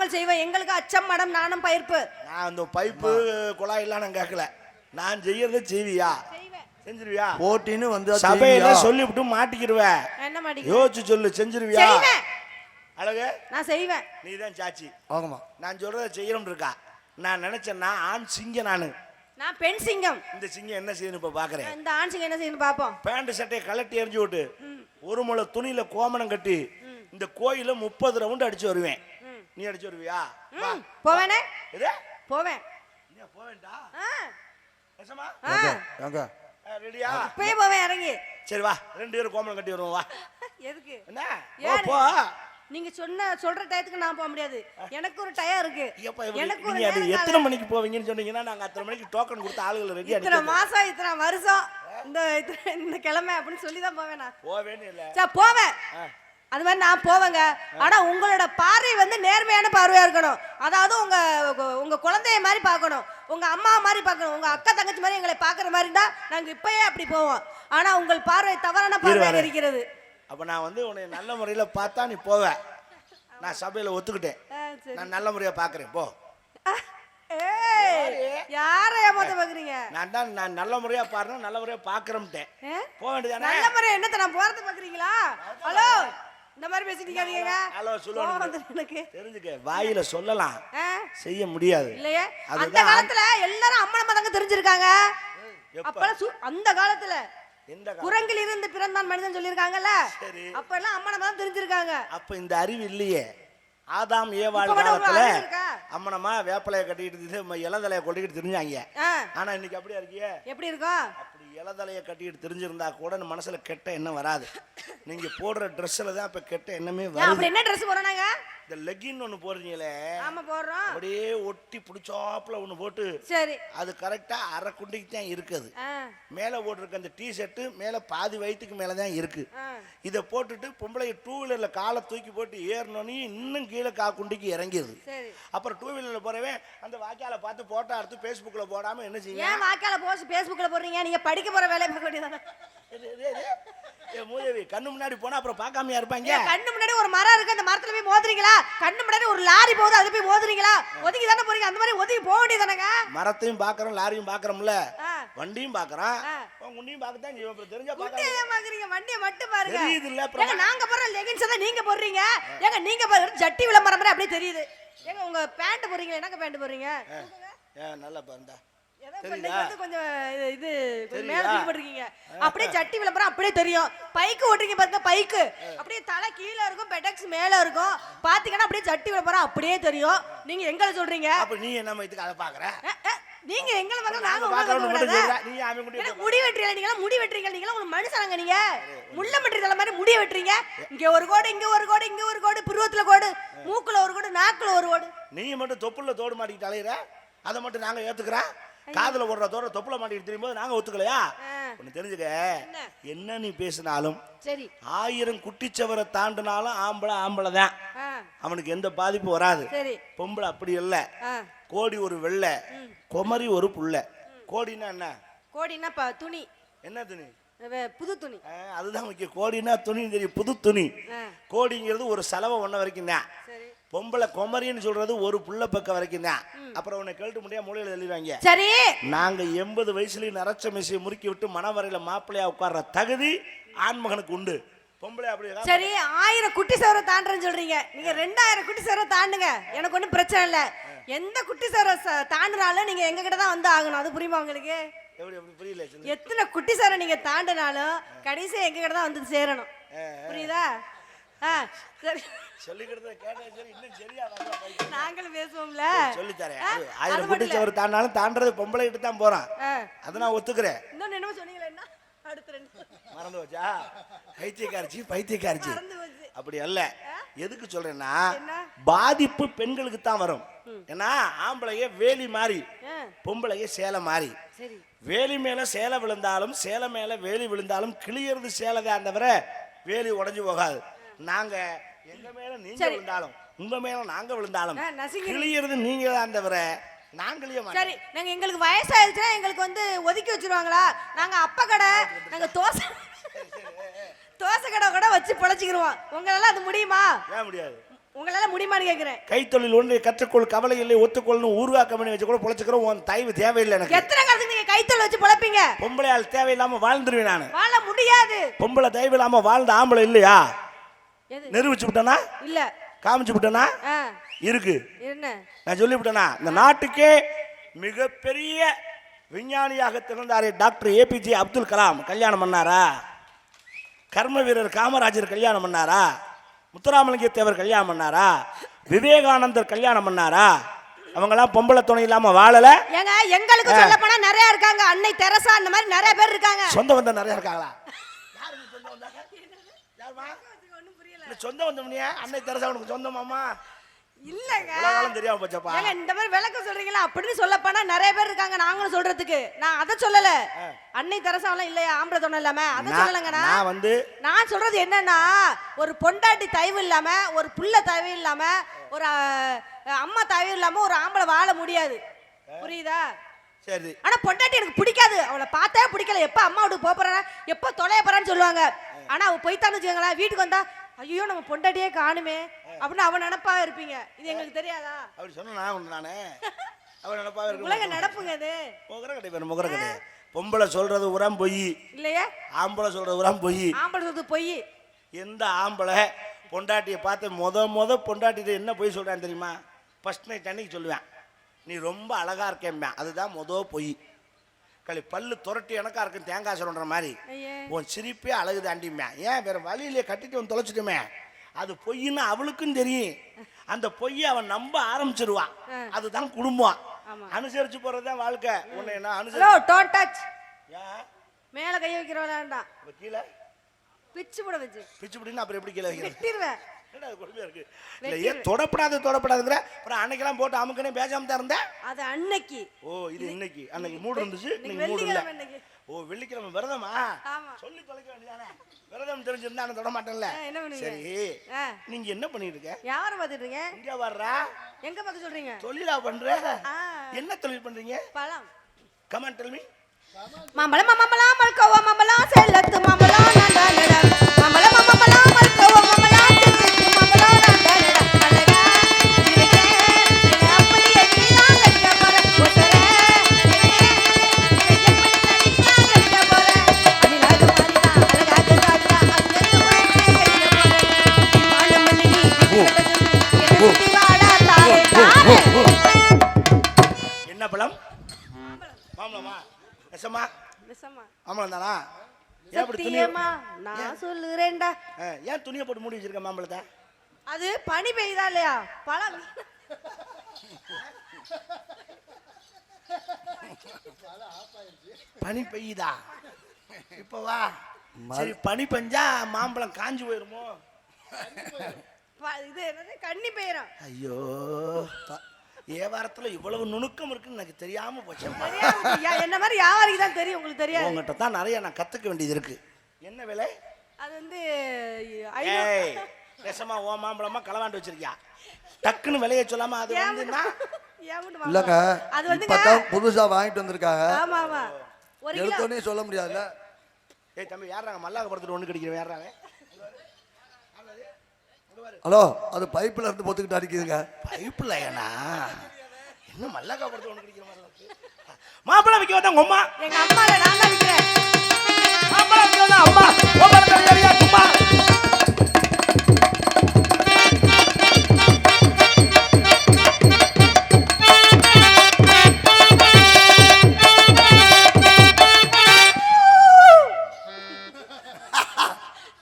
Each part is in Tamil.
நாங்கள் செய்வோம் எங்களுக்கு அச்சம் மடம் நாணம் பயிர்ப்பு. நான் அந்த பைப்பு குழாயெல்லாம் நான் கேட்கல. நான் செய்யறத செய்வியா? செய்வேன் செஞ்சிருவியா? போட்டின்னு வந்து சபையில சொல்லிவிட்டு மாட்டிக்கிருவேன் என்ன மாட்டேங்க யோசிச்சு சொல்லு செஞ்சிருவியா? செய்வேன் அழகு? நான் செய்வேன் நீ தான் சாச்சி ஆகமா நான் சொல்றத செய்யணும் இருக்கா? நான் நினைச்சேன்னா ஆண் சிங்கம் நானு. நான் பெண் சிங்கம். இந்த சிங்கம் என்ன செய்யணும் இப்ப பாக்குறேன். இந்த ஆண் சிங்கம் என்ன செய்யணும் பாப்போம். பேண்ட் சட்டையை கலட்டி எறிஞ்சு விட்டு ஒரு முளை துணியில கோமணம் கட்டி இந்த கோயில முப்பது ரவுண்டு அடிச்சு வருவேன். நீ அடிச்சு வருவியா? போவேனே. எது? போவேன். நீ போவேண்டா? ஆ, நிஜமா? ஆ, எங்க? ஆ, ரெடியா? இப்பயே போவேன் இறங்கி. சரி வா ரெண்டு பேரும் கோமணம் கட்டி வருவோம் வா. எதுக்கு? என்ன? போ, ஏன்? போ. நீங்க சொன்ன சொல்ற டயத்துக்கு நான் போக முடியாது. எனக்கு ஒரு டயம் இருக்கு. எனக்கு ஒரு நீங்க அது எத்தனை மணிக்கு போவீங்கன்னு சொன்னீங்கன்னா நாங்க அத்தனை மணிக்கு டோக்கன் கொடுத்து ஆளுகளை ரெடி இத்தனை மாசம் இத்தனை வருஷம். இந்த இத்தனை- இந்த கிழமை அப்படின்னு சொல்லி தான் போவேன் நான். போவேன்னு இல்ல. சரி போவேன். அது மாதிரி நான் போவேங்க. ஆனா உங்களோட பார்வை வந்து நேர்மையான பார்வையா இருக்கணும். அதாவது உங்க உங்க- உங்க குழந்தைய மாதிரி பார்க்கணும். உங்க அம்மா மாதிரி பார்க்கணும். உங்க அக்கா தங்கச்சி மாதிரி எங்களை பார்க்குற மாதிரி இருந்தா நாங்க இப்பயே அப்படி போவோம். ஆனா உங்கள் பார்வை தவறான பார்வையாக. இருக்கிறது. அப்ப நான் வந்து உன்னை நல்ல முறையில பார்த்தா நீ போவ. நான் சபையில ஒத்துக்கிட்டேன். நான் நல்ல முறையா பாக்குறேன் போ. யாரை? ஏமாத்த பாக்குறீங்க? நான் தான் நான் நல்ல முறையா பாருறேன் நல்ல முறையா பாக்குறேன்ட்டேன்? போக வேண்டியதானே நல்ல முறை என்னத்த நான் போறது பாக்குறீங்களா? ஹலோ. இந்த மாதிரி பேசிட்டு இருக்காதீங்க ஹலோ வந்துட்டு எனக்கு. தெரிஞ்சுக்க. வாயில சொல்லலாம்? செய்ய முடியாது. இல்லையே? அந்த காலத்துல எல்லாரும் அம்மனமா தாங்க தெரிஞ்சிருக்காங்க? அப்பெல்லாம் அந்த காலத்துல? குரங்கில் இருந்து பிறந்தான் மனிதன் சொல்லியிருக்காங்கல்ல? சரி. அப்ப எல்லாம் அம்மனமா தான் தெரிஞ்சிருக்காங்க. அப்ப இந்த அறிவு இல்லையே. ஆதாம் ஏவாள் காலத்துல அறிவு இருக்கா? அம்மனமா அம்மனமா வேப்பலைய கட்டிக்கிட்டு திரிஞ்சு, இலதலைய கொட்டிக்கிட்டு தெரிஞ்சாங்க. ஆனா இன்னைக்கு அப்படியா இருக்கியே? எப்படி இருக்கும்? அப்படி இலதலைய கட்டிக்கிட்டு தெரிஞ்சிருந்தா கூட மனசுல கெட்ட எண்ணம் வராது. நீங்க போடுற ட்ரெஸ்ல தான் இப்ப கெட்ட எண்ணமே வருது. என்ன ட்ரெஸ் போறானாங்க இந்த லெகின் ஒண்ணு போடுறீங்களே ஆமா போடுறோம். அப்படியே ஒட்டி பிடிச்சாப்புல ஒண்ணு போட்டு சரி. அது கரெக்டா அரை குண்டிக்கு தான் இருக்குது. மேலே போட்டிருக்க அந்த டிஷர்ட்டு மேலே பாதி வயிற்றுக்கு மேலே தான் இருக்கு. இதை போட்டுட்டு பொம்பளை டூ வீலரில் காலை தூக்கி போட்டு ஏறினோன்னே இன்னும் கீழே கா குண்டிக்கு இறங்கிடுது அப்புறம் டூ வீலரில் போறவன் அந்த வாய்க்கால பார்த்து போட்டோ எடுத்து ஃபேஸ்புக்கில் போடாமல் என்ன செய்யும் ஏன் வாக்கால போஸ்ட் பேஸ்புக்ல போடுறீங்க? நீங்க படிக்க போற வேலையை பார்க்க வேண்டியதானே மூதேவி கண்ணு முன்னாடி போனால் அப்புறம் பார்க்காமையா இருப்பாங்க? கண்ணு முன்னாடி ஒரு மரம் இருக்கு மரத்துல போய் மோதுறீங்களா? கண்ணு முன்னாடி ஒரு லாரி போகுது அது போய் மோதுறீங்களா? ஒதுங்கி தானே போறீங்க? அந்த மாதிரி ஒதுங்கி போக வேண்டியதானங்க மரத்தையும் பார்க்குறோம் லாரியும் பார்க்குறோம்ல ஆ. வண்டியும் பார்க்குறான் ஆ. உன்னையும் பார்க்கத்தான் செய்வோம் தெரிஞ்சா பாக்குறீங்க வண்டியை மட்டும் பாருங்க. அப்புறம் ஏங்க நாங்க போடுற லெகின்ஸ் தான் நீங்க போடுறீங்க? ஏங்க நீங்க ஜட்டி விளம்பரம் அப்படியே தெரியுது. ஏங்க உங்க பேண்ட் போடுறீங்க என்னங்க பேண்ட் போடுறீங்க? ஏ நல்லா பாருந்தா அப்படியே ஜட்டி விளம்பரம் அப்படியே தெரியும். பைக்கு ஓட்டுறீங்க பாருங்க பைக்கு. அப்படியே தலை கீழே இருக்கும் பெடக்ஸ் மேல இருக்கும். பாத்தீங்கன்னா அப்படியே ஜட்டி விளம்பரம் அப்படியே தெரியும். நீங்க எங்களை சொல்றீங்க? அப்போ நீ என்ன இதுக்கு அதை அஹ், நீங்க எங்களை பார்க்க நாங்க நாங்க உங்களை பார்க்கறோம்னு பார்க்க மட்டும் கூடாதா? சொல்ற. நீ அவன் கூட எனக்கு முடி வெட்டுறீங்க நீங்க முடி வெட்டுறீங்க நீங்க உங்களுக்கு மனுஷனாங்க நீங்க. முள்ள மட்டி தலை மாதிரி முடிய வெட்டுறீங்க. இங்க ஒரு கோடு இங்க ஒரு கோடு இங்க ஒரு கோடு புருவத்துல கோடு மூக்குல ஒரு கோடு நாக்குல ஒரு கோடு. நீ மட்டும் தொப்புல தோடு மாட்டிக்கிட்டு அலையிற? அதை மட்டும் நாங்க ஏத்துக்கிறோம்? காதுல ஓடுற தோட தொப்புல மாட்டிக்கிட்டு தெரியும்போது நாங்க ஒத்துக்கலையா. ஒண்ணு தெரிஞ்சுக்க. என்ன? நீ பேசினாலும் சரி. ஆயிரம் குட்டிச்சவரை தாண்டினாலும் ஆம்பளை ஆம்பளை தான் அவனுக்கு எந்த பாதிப்பும் வராது. பொம்பளை அப்படி இல்ல. கோடி ஒரு வெள்ளை குமரி ஒரு புள்ள. கோடின்னா என்ன? கோடின்னா ப- துணி. என்ன துணி? புது துணி. அதுதான் முக்கியம். கோடின்னா துணி தெரியும் புது துணி. கோடிங்கிறது ஒரு செலவை ஒன்ன வரைக்கும் தான் பொம்பளை குமரின்னு சொல்றது ஒரு புள்ள பக்கம் வரைக்கும் தான். அப்புறம் உன்னை கேட்டு முடியா மூலையில எழுதிவாங்க சரி. நாங்க எண்பது வயசுலயும் நரச்ச மிசையை முறுக்கி விட்டு மணவரையில மாப்பிள்ளையா உட்கார்ற தகுதி ஆண்மகனுக்கு உண்டு. பொம்பளை அப்படி சரி ஆயிரம் குட்டி சவரை தாண்டுறேன்னு சொல்றீங்க. நீங்க ரெண்டாயிரம் குட்டி சவரை தாண்டுங்க. எனக்கு ஒன்றும் பிரச்சனை இல்லை. எந்த குட்டி சவரை ச- தாண்டுனாலும் நீங்க எங்க கிட்ட தான் வந்து ஆகணும். அது புரியுமா உங்களுக்கு? புரியல. எத்தனை குட்டி சவரை நீங்க தாண்டினாலும் கடைசியா எங்க கிட்ட தான் வந்து சேரணும். புரியுதா? ஆ சரி. சொல்லிக்கிறத கேட்டா சரி இன்னும் சரியா. நாங்களும் பேசுவோம்ல. ஆயிரம் இல்ல. சவர் தாண்டாலும் தாண்டறது பொம்பளை கிட்ட தான் போறான் அதை நான் ஒத்துக்கிறேன். இன்னொன்னு என்னமோ சொன்னீங்களே என்ன? அடுத்த ரெண்டு. மறந்து வச்சா பைத்தியக்காரிச்சி பைத்தியக்காரிச்சி. போச்சு. அப்படி அல்ல. எதுக்கு சொல்றேன்னா? பாதிப்பு பெண்களுக்கு தான் வரும். ஏன்னா ஆம்பளைய வேலி மாறி பொம்பளைய சேலை மாறி. வேலி மேல சேலை விழுந்தாலும் சேலை மேல வேலி விழுந்தாலும் கிளியறது சேலை தான் தவிர வேலி உடைஞ்சு போகாது. நாங்க எங்க மேல நீங்க சரி. விழுந்தாலும் உங்க மேல நாங்க விழுந்தாலும் ஆ, நசுங்கி- கிளியறது நீங்க தான் தவிர நாங்களே சரி நாங்க எங்களுக்கு வயசாயிருச்சுன்னா எங்களுக்கு வந்து ஒதுக்கி வச்சிருவாங்களா? நாங்க அப்ப கடை நாங்க தோசை தோசை கடை கூட வச்சு பொழைச்சிக்கிருவோம். உங்களால அது முடியுமா? ஏன் முடியாது? உங்களால முடியுமான்னு கேக்குறேன். கைத்தொழில் ஒன்றை கற்றுக்கொள் கவலை இல்லை ஒத்துக்கொள்னு ஊர்வா கம்பெனி வச்சு கூட பொழைச்சிக்கிறோம். உன் தயவு தேவையில்லை எனக்கு. எத்தனை காலத்துக்கு நீங்க கைத்தொழில் வச்சு பொழப்பீங்க? பொம்பளையால் தேவையில்லாம வாழ்ந்துருவேன் நான். வாழ முடியாது. பொம்பளை தயவு இல்லாம வாழ்ந்த ஆம்பளை இல்லையா? நிரூபிச்சு விட்டனா? இல்ல. காமிச்சு விட்டனா? இருக்கு. என்ன? நான் சொல்லிவிட்டேனா இந்த நாட்டுக்கே மிகப்பெரிய விஞ்ஞானியாக திகழ்ந்தாரே டாக்டர் ஏபிஜே அப்துல் கலாம். கல்யாணம் பண்ணாரா? கர்ம வீரர் காமராஜர் கல்யாணம் பண்ணாரா? முத்துராமலிங்க தேவர் கல்யாணம் பண்ணாரா? விவேகானந்தர் கல்யாணம் பண்ணாரா? அவங்கெல்லாம் பொம்பளை துணை இல்லாம வாழல. ஏங்க எங்களுக்கு சொல்ல போனா நிறைய இருக்காங்க. அன்னை தெரசா அந்த மாதிரி நிறைய பேர் இருக்காங்க. சொந்த பந்தம் நிறைய இருக்காங்களா? யாருக்கு சொந்த பந்தாங்க? யாரும்மா? இல்ல, சொந்த பந்தம் நீ அன்னை தெரசா உனக்கு சொந்தமாமா இல்லங்க. உலகாலம் தெரியாம போச்சப்பா. ஏங்க இந்த மாதிரி விளக்கம் சொல்றீங்களா? அப்படின்னு சொல்ல போனா நிறைய பேர் இருக்காங்க நாங்களும் சொல்றதுக்கு. நான் அதை சொல்லல. அன்னை தெரசாவெல்லாம் இல்லையா? ஆம்பளை தொண்ணை இல்லாம? அதை நான் வந்து நான் சொல்றது என்னன்னா ஒரு பொண்டாட்டி தயவு இல்லாம ஒரு புள்ள தயவு இல்லாம ஒரு அம்மா தயவு இல்லாம ஒரு ஆம்பளை வாழ முடியாது. புரியுதா? சரி. ஆனா பொண்டாட்டி எனக்கு பிடிக்காது. அவளை பார்த்தே பிடிக்கல. எப்ப அம்மா வீட்டுக்கு போறானா? எப்ப தொலைய போறான்னு சொல்லுவாங்க. ஆனா அவ போய்த்தான்னு வச்சுக்கோங்களேன். வீட்டுக்கு வந்தா ஐயோ நம்ம பொண்டாட்டியே காணுமே. அப்படின்னு அவன் நினப்பா இருப்பீங்க. இது எங்களுக்கு தெரியாதா? அப்படி சொன்னா நான் உண்டு நானே அவன் நினைப்பாவே உலக இருக்க நடப்புங்க அது முகர கடை பேர் முகர கடை பொம்பளை சொல்றது உரம் பொய். இல்லையே? ஆம்பளை சொல்றது உரம் பொய். ஆம்பளை சொல்றது பொய். எந்த ஆம்பளை பொண்டாட்டியை பார்த்து முத முத பொண்டாட்டிட்டு என்ன பொய் சொல்றான்னு தெரியுமா? ஃபர்ஸ்ட் நைட் அன்னைக்கு சொல்லுவேன். நீ ரொம்ப அழகா இருக்கேன் அதுதான் முத பொய். களி பல்லு துரட்டி எனக்கா இருக்கும் தேங்காய் சொல்ற மாதிரி. உன் சிரிப்பே அழகு தாண்டிமே ஏன் வேற வழியிலே கட்டிட்டு வந்து தொலைச்சிட்டுமே? அது பொய்ன்னு அவளுக்கும் தெரியும். அந்த பொய்யை அவன் நம்ப ஆரம்பிச்சிருவான் அதுதான் குடும்பம். அனுசரிச்சு போறதுதான் வாழ்க்கை. உன்னை என்ன அனுசரிச்சு மேல கை வைக்கிற வேண்டாம் இப்ப கீழே? பிச்சு போட வச்சு. பிச்சு பிடின்னு அப்புறம் எப்படி கீழே வெட்டிடுவேன் என்னடா இது கொடுமையா இருக்கு? இல்ல ஏன் தொடப்படாது தொடப்படாதுங்கிற? அப்புறம் அன்னைக்கெல்லாம் போட்டு அமுக்கனே பேசாம தான் இருந்தேன். அது அன்னைக்கு. ஓ இது இன்னைக்கு. அன்னைக்கு மூடு இருந்துச்சு. இன்னைக்கு இன்னைக்கு மூடு இல்ல. வெள்ளிக்கிழமை இன்னைக்கு. ஓ வெள்ளிக்கிழமை விரதமா? ஆமா. சொல்லி தொலைக்க வேண்டியதானே? விரதம் தெரிஞ்சிருந்தா நான் தொட மாட்டேன்ல? சரி. நீங்க என்ன பண்ணிட்டு இருக்க? யாரை பார்த்துட்டு இருக்கீங்க இங்க வர்றா? எங்க பார்க்க சொல்றீங்க? தொழிலா பண்ற? என்ன தொழில் பண்றீங்க? பழம். கமான் டெல் மீ மாம்பழம் மாம்பழம் மல்கோவா மாம்பழம் செல்லத்து மாம்பழம் ஏன் துணியை போட்டு மூடி வச்சிருக்க மாம்பழத்தை? அது பனி பெய்யுதா இல்லையா? பழம். பனி பெய்யுதா? இப்ப வா. சரி பனி பெஞ்சா மாம்பழம் காஞ்சு போயிருமோ? இது என்னது? கண்ணி பெய்யறோம் ஐயோ. வியாபாரத்துல இவ்வளவு நுணுக்கம் இருக்குன்னு எனக்கு தெரியாம போச்சேம்மா என்ன மாதிரி யாருக்கு தான் தெரியும் உங்களுக்கு தெரியாது. உங்ககிட்ட தான் நிறைய நான் கத்துக்க வேண்டியது இருக்கு. என்ன விலை? அது வந்து ஏய் நெசமா ஓ மாம்பழமா களவாண்டு வச்சிருக்கியா? டக்குன்னு விலைய சொல்லாம அது வந்துன்னா இல்லைங்க அது இப்பதான் புதுசா வாங்கிட்டு வந்திருக்காங்க. ஆமா ஆமா. ஒரு கிலோ எடுத்தோடனே சொல்ல முடியாதுல்ல. ஏய் தம்பி யாராங்க மல்லாக படத்துல ஒண்ணு கிடைக்கிறவன் யாராங்க ஹலோ அது பைப்ல இருந்து பொத்துக்கிட்டு அடிக்குதுங்க. பைப்புல ஏனா? என்ன மல்லாக்கா படத்துல ஒண்ணு கிடைக்கிற மாதிரி மாம்பழம் விற்க வந்தா உங்க அம்மா? எங்க அம்மால நான் தான்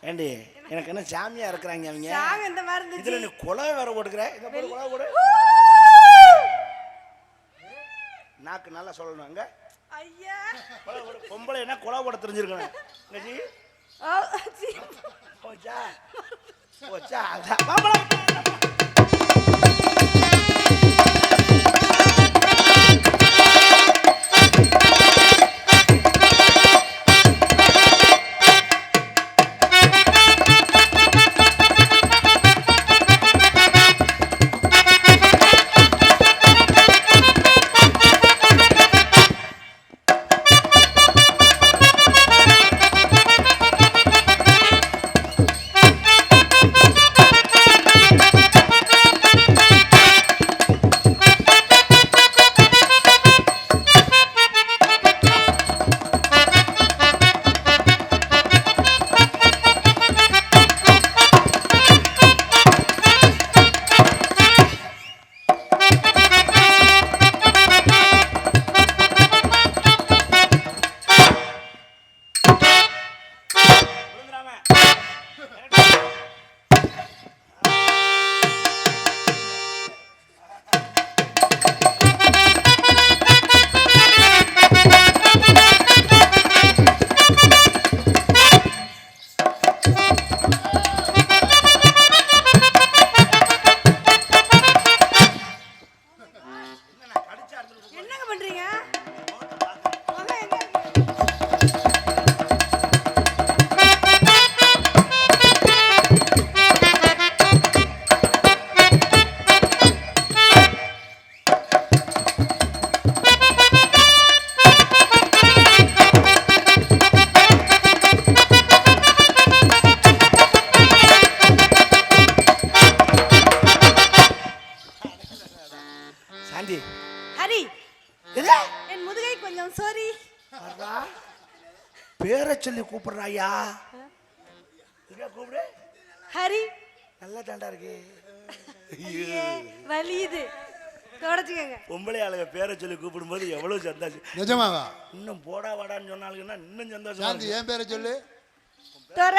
ஏண்டி எனக்கு என்ன சாமியா இருக்கிறாங்க அவங்க? சாமி இந்த மாதிரி இருந்துச்சு? இதுல நீ குலவை வேற போட்டுக்கிற? இந்த போடு குலவை போடு. நாக்கு நல்லா சொல்லணும் அங்க. ஐயா. பொம்பளை என்ன குலவை போட தெரிஞ்சிருக்கணும். போச்சா? போச்சா? மாம்பழம் சொல்லி கூப்பிடுறாயா? கூப்பிடு? ஹரி. நல்லா தாண்டா இருக்கு. ஐயே, வலியுது தொடச்சுக்கங்க. பொம்பளை ஆளுங்க பேரை சொல்லி கூப்பிடும்போது எவ்வளவு சந்தோஷம். நிஜமாவா? இன்னும் போடா வாடான்னு சொன்னாலுங்கன்னா இன்னும் சந்தோஷமா. என் பேரை சொல்லு. தொற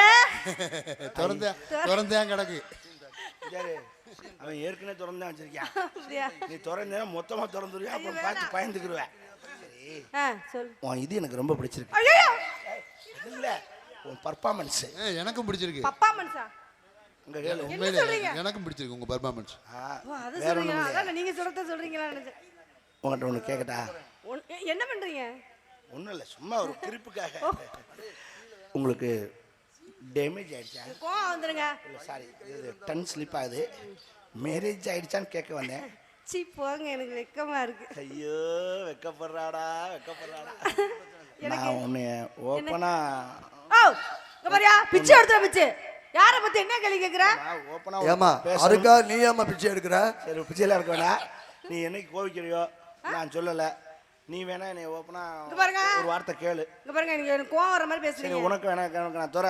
திறந்தே திறந்தேன் கிடக்கு. அவன் ஏற்கனவே திறந்தான் வச்சிருக்கான் அப்படியா? நீ திறந்தேன்னா மொத்தமா திறந்துருவியா? அப்புறம் பார்த்து பயந்துக்கிருவேன். இது எனக்கு ரொம்ப பிடிச்சிருக்கு. இல்ல உன் பர்ஃபார்மன்ஸ் எனக்கும் பிடிச்சிருக்கு. பப்பா மனுஷா உங்க கேளு உண்மையிலே சொல்றீங்க? எனக்கும் பிடிச்சிருக்கு உங்க பர்ஃபார்மன்ஸ் அது இல்லையா அதான் நீங்க சொல்றத சொல்றீங்களா உங்கள்கிட்ட ஒன்று கேட்கட்டா என்ன பண்றீங்க? ஒன்றும் இல்லை சும்மா ஒரு குறிப்புக்காக. உங்களுக்கு டேமேஜ் ஆயிடுச்சா? கோவம் வந்துருங்க. இல்லை சாரி இது டன் ஸ்லிப் ஆகுது. மேரேஜ் ஆயிடுச்சான்னு கேட்க வந்தேன். சீ போங்க எனக்கு வெக்கமா இருக்கு. ஐயோ வெக்கப்படுறாடா வெக்கப்படுறாடா. நான் உன்னை ஓப்பனா ஓ இங்க பாரியா பிச்சை எடுத்துற பிச்சை. யார பத்தி என்ன கேள்வி கேக்குற? நான் ஓப்பனா ஏமா அதுக்கா நீ ஏமா பிச்சை எடுக்கிற? சரி பிச்சையில இருக்க வேணாம். நீ என்னைக்கு கோவிக்கிறியோ நான் சொல்லலை. நீ வேணா என்னை ஓப்பனா இங்க பாருங்க. ஒரு வார்த்தை கேளு. இங்க பாருங்க எனக்கு எனக்கு கோவம் வர மாதிரி சரி பேசுறீங்க உனக்கு வேணா எனக்கு நான் துற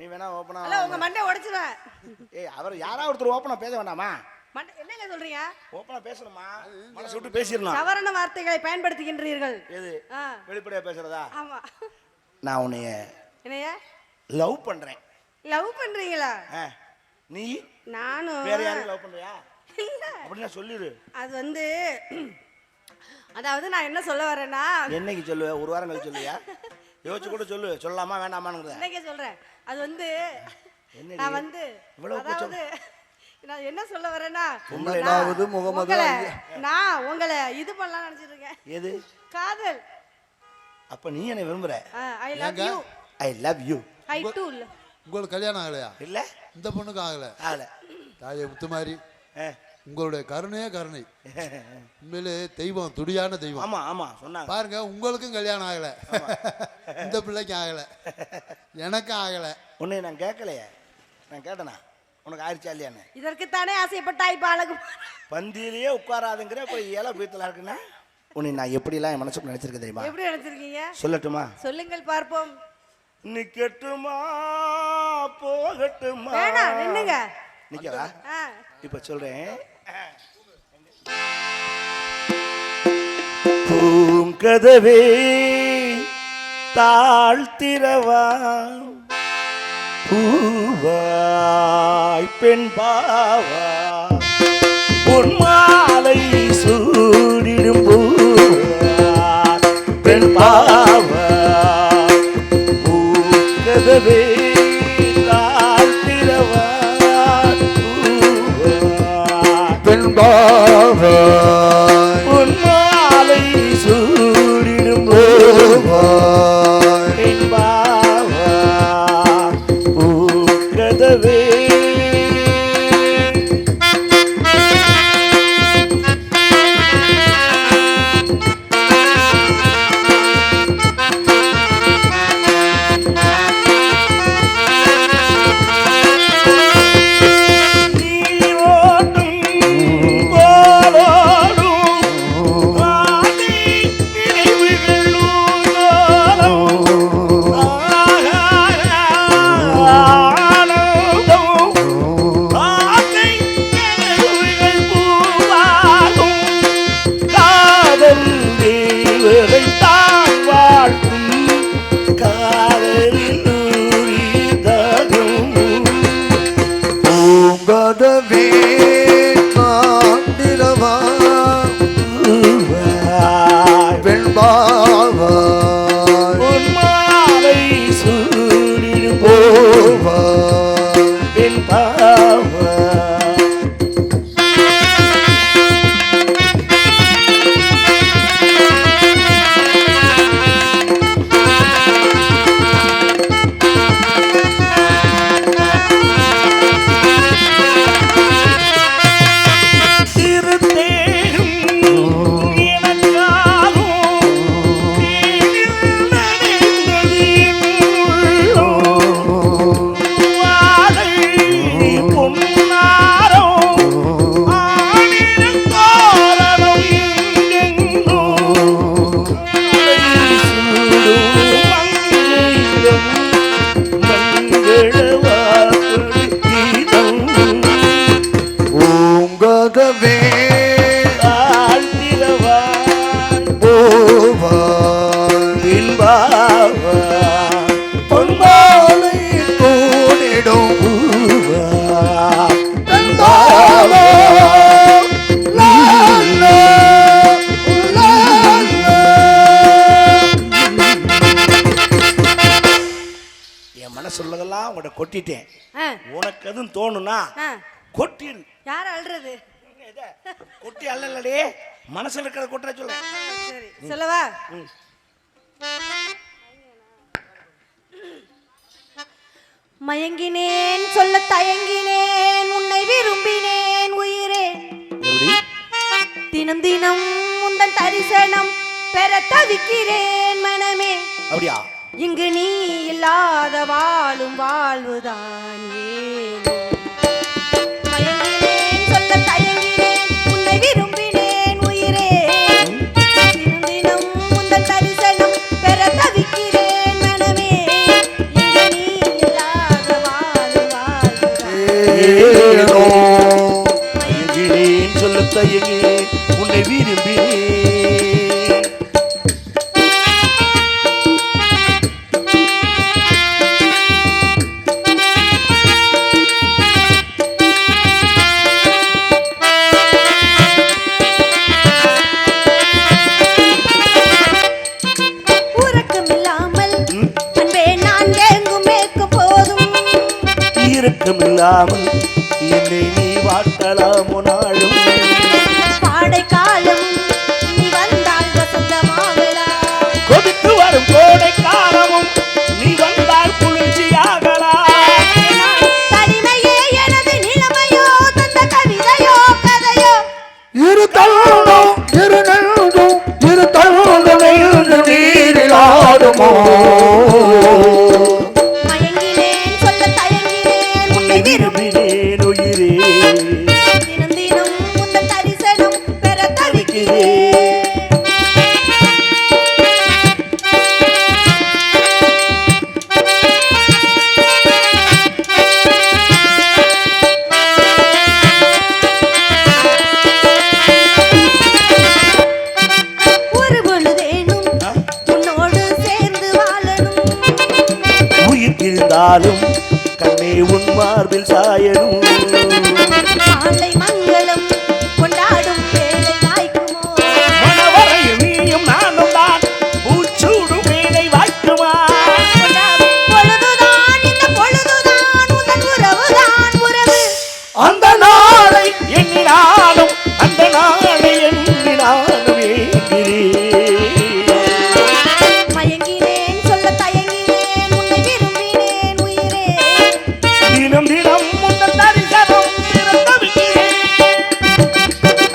நீ வேணா ஓப்பனா உங்க மண்டை உடைச்சிருவேன். ஏய் அவர் யாராவது ஒருத்தர் ஓப்பனா பேச வேண்டாமா? என்னங்க சொல்றீங்க? ஓப்பனா பேசணுமா? மனசு விட்டு பேசிடலாம். தவறான வார்த்தைகளை பயன்படுத்துகின்றீர்கள். எது? ஆ. வெளிப்படையா பேசுறதா? ஆமா. நான் உன்னைய என்னைய? லவ் பண்றேன். லவ் பண்றீங்களா? ஆ, நீ? நானும் வேற யாரையும் லவ் பண்றியா? இல்ல. அப்படின்னா சொல்லிடு. அது வந்து அதாவது நான் என்ன சொல்ல வரேன்னா என்னைக்கு சொல்லுவ ஒரு வாரம் கழிச்சு சொல்லுவியா? யோசிச்சு கூட சொல்லு. சொல்லலாமா வேண்டாமான்னு இன்னைக்கே சொல்றேன். அது வந்து என்னடி? நான் வந்து இவ்வளவு அதாவது நான் என்ன சொல்ல வரேன்னா பொம்பளைனாவது முகமது உங்களை நான் உங்களை இது பண்ணலாம் நினைச்சிட்டு இருக்கேன் எது? காதல். அப்ப நீ என்னை விரும்புற? I love? You I love you I too இல்ல உங்களுக்கு கல்யாணம் ஆகலையா? இல்ல. இந்த பொண்ணுக்கும் ஆகல. ஆகல. தாயை முத்துமாரி ஆ. உங்களுடைய கருணையே கருணை. உண்மையிலே தெய்வம் துடியான தெய்வம். ஆமா ஆமா சொன்னாங்க. பாருங்க உங்களுக்கும் கல்யாணம் ஆகல. இந்த பிள்ளைக்கும் ஆகல. எனக்கும் ஆகல. உன்னை நான் கேட்கலையே. நான் கேட்டனா? உனக்கு ஆயிடுச்சா இல்லையான்னு இதற்குத்தானே ஆசைப்பட்டாய் இப்ப அழகு பந்தியிலேயே உட்காராதுங்கிற இப்போ இலை பீத்தலா இருக்குன்னா உன்னை நான் எப்படிலாம் என் மனசுக்கு நினைச்சிருக்கேன் தெரியுமா? எப்படி நினைச்சிருக்கீங்க? சொல்லட்டுமா? சொல்லுங்கள் பார்ப்போம். நிக்கட்டுமா போகட்டுமா? வேணாம் நின்னுங்க நிக்கவா? இப்ப சொல்றேன். பூங்கதவே தாழ்த்திரவா பாவாய் பெண் பாவா. பொன்மாலை சூடிடும் பூவாய் பெண் பாவா. பூங்கதவே தாழ்த்திரவா பூவாய். Badavi. கொட்டின். யார் அழுறது? கொட்டி அள்ளலடி. மனசுல இருக்கிற கொட்டுற சொல்ல. சொல்லவா? மயங்கினேன் சொல்ல தயங்கினேன் உன்னை விரும்பினேன் உயிரே. தினம் தினம் உந்தன் தரிசனம் பெற தவிக்கிறேன் மனமே. அப்படியா? இங்கு நீ இல்லாத வாழும் வாழ்வுதான் ஏன்? தயங்கி உன்னை விரும்பி இரக்கமில்லாமல் என்னை நீ வாட்டலாமோ நாளும்? திருநாள் வந்தாலும் கண்ணே உன் மார்பில் சாயணும்.